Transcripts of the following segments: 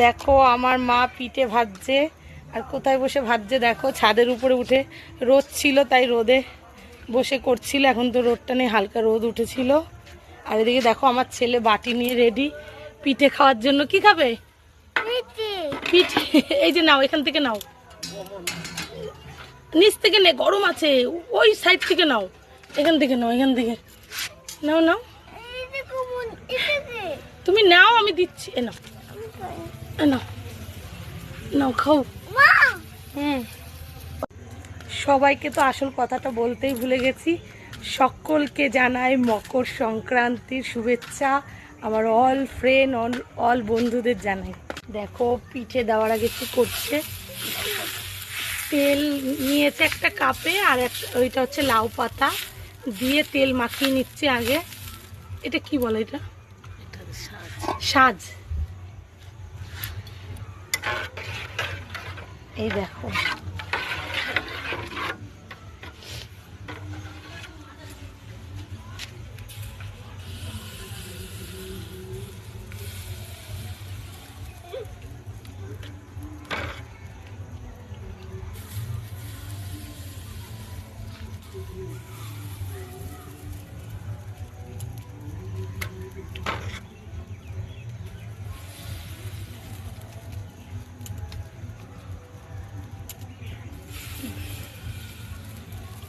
দেখো আমার মা পিঠে ভাজছে। আর কোথায় বসে ভাজছে দেখো? ছাদের উপরে উঠে রোদ ছিল তাই রোদে বসে করছিল। এখন তো রোদটা নেই হালকা রোদ উঠেছিল। আর এদিকে দেখো আমার ছেলে বাটি নিয়ে রেডি পিঠে খাওয়ার জন্য। কি খাবে? পিঠে। এই যে নাও এখান থেকে নাও। নিচ থেকে নে গরম আছে। ওই সাইড থেকে নাও। এখান থেকে নাও এখান থেকে। নাও নাও। তুমি নাও আমি দিচ্ছি। এ নাও। নাও নাও খাও। হুম। সবাইকে তো আসল কথাটা বলতেই ভুলে গেছি। সকলকে জানাই মকর সংক্রান্তির শুভেচ্ছা। আমার অল ফ্রেন্ড অল অল বন্ধুদের জানাই। দেখো পিঠে দেওয়ার আগে কি করছে? তেল নিয়েছে একটা কাপে আর একটা ওইটা হচ্ছে লাউ পাতা। দিয়ে তেল মাখিয়ে নিচ্ছে আগে। এটা কি বলে এটা? সাজ। এই দেখো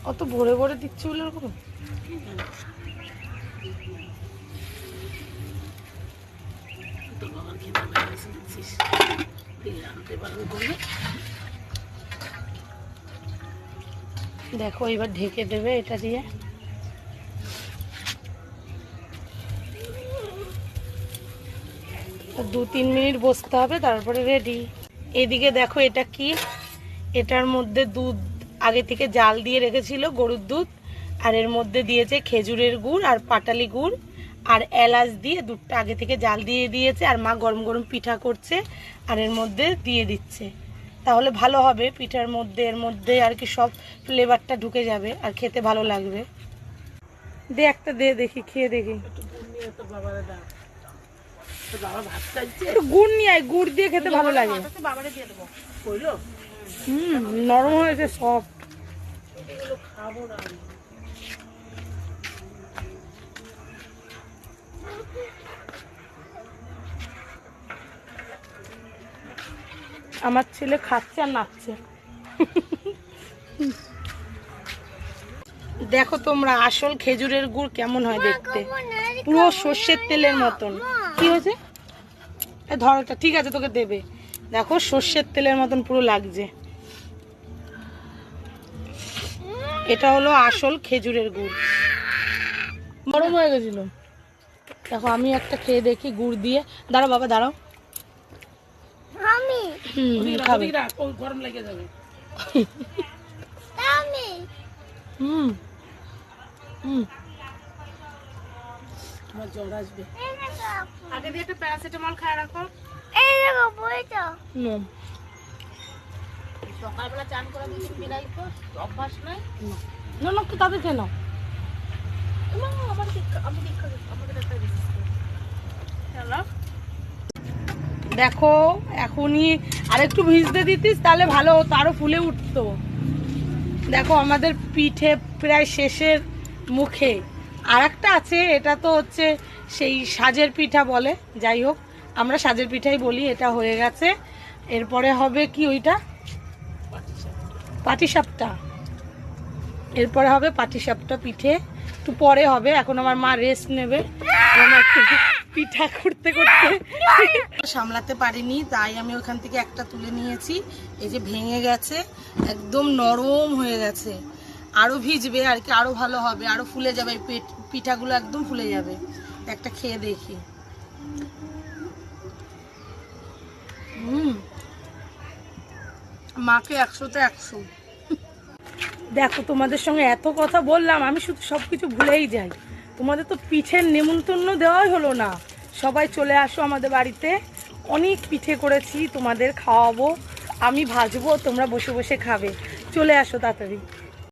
অত ভরে ভরে দিচ্ছে বলে ওরকম? দেখো এবার ঢেকে দেবে এটা দিয়ে। দু তিন মিনিট বসতে হবে, তারপরে রেডি এদিকে দেখো এটা কি? এটার মধ্যে দুধ আগে থেকে জাল দিয়ে রেখেছিল গরুর দুধ আর এর মধ্যে দিয়েছে খেজুরের গুড় আর পাটালি গুড় আর এলাচ দিয়ে দুধটা আগে থেকে জাল দিয়ে দিয়েছে আর মা গরম গরম পিঠা করছে আর এর মধ্যে দিয়ে দিচ্ছে। তাহলে ভালো হবে পিঠার মধ্যে এর মধ্যে আর কি সব ফ্লেভারটা ঢুকে যাবে আর খেতে ভালো লাগবে। দে একটা দে দেখি খেয়ে দেখি। গুড় নিয়ে আয় গুড় দিয়ে খেতে ভালো লাগে। হুম নরম হয়েছে সফট আমার ছেলে খাচ্ছে আর নাচছে। দেখো তোমরা আসল খেজুরের গুড় কেমন হয় দেখতে। পুরো সর্ষের তেলের মতন। কি হয়েছে? ধরো ধর ঠিক আছে তোকে দেবে। দেখো সর্ষের তেলের মতন পুরো লাগছে। এটা হলো আসল খেজুরের গুড়। গরম হয়ে গেছিল। দেখো আমি একটা খেয়ে দেখি গুড় দিয়ে। দাঁড়াও বাবা দাঁড়াও। আমি হুম গরম লেগে যাবে। হুম হুম। তোমার জ্বর আসবে। আগে দিয়ে একটা প্যারাসিটামল খায় রাখো। এই দেখো বইটা হুম সকালবেলা চান করে দিচ্ছি বিলাই তো অভ্যাস নয় না। না একটু তাদের খেয়ে আমার দীক্ষা আমি দীক্ষা আমাদের একটা হ্যালো দেখো এখনই আরেকটু ভিজতে দিতিস তাহলে ভালো হতো আরও ফুলে উঠতো। দেখো আমাদের পিঠে প্রায় শেষের মুখে। আর একটা আছে এটা তো হচ্ছে সেই সাজের পিঠা বলে যাই হোক আমরা সাজের পিঠাই বলি এটা হয়ে গেছে। এরপরে হবে কি ওইটা? পাটিসাপটা। এরপরে হবে পাটিসাপটা পিঠে। একটু পরে হবে, এখন আমার মা রেস্ট নেবে। পিঠা করতে করতে। সামলাতে পারিনি, তাই আমি ওখান থেকে একটা তুলে নিয়েছি। এই যে ভেঙে গেছে, একদম নরম হয়ে গেছে। আরও ভিজবে আর কি, আরও ভালো হবে, আরও ফুলে যাবে পেট- পিঠাগুলো একদম ফুলে যাবে। একটা খেয়ে দেখি। হুম। মাকে একশোতে একশো। দেখো, তোমাদের সঙ্গে এত কথা বললাম, আমি শুধু সব কিছু ভুলেই যাই। তোমাদের তো পিঠের নেমন্তন্ন দেওয়াই হলো না। সবাই চলে আসো আমাদের বাড়িতে। অনেক পিঠে করেছি, তোমাদের খাওয়াবো, আমি ভাজবো, তোমরা বসে বসে খাবে। চলে আসো তাড়াতাড়ি।